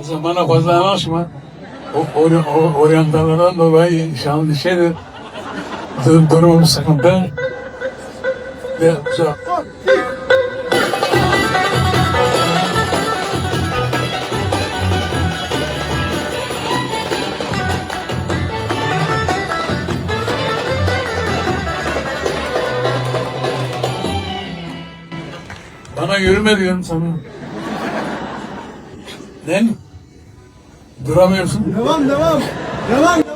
O zamana fazla yanaşma. O, or, o, oryantallardan dolayı an şeydir. Dur, durumum sıkıntı. Ve bana yürüme diyorum sana. Ne? Duramıyorsun. Devam devam. Devam.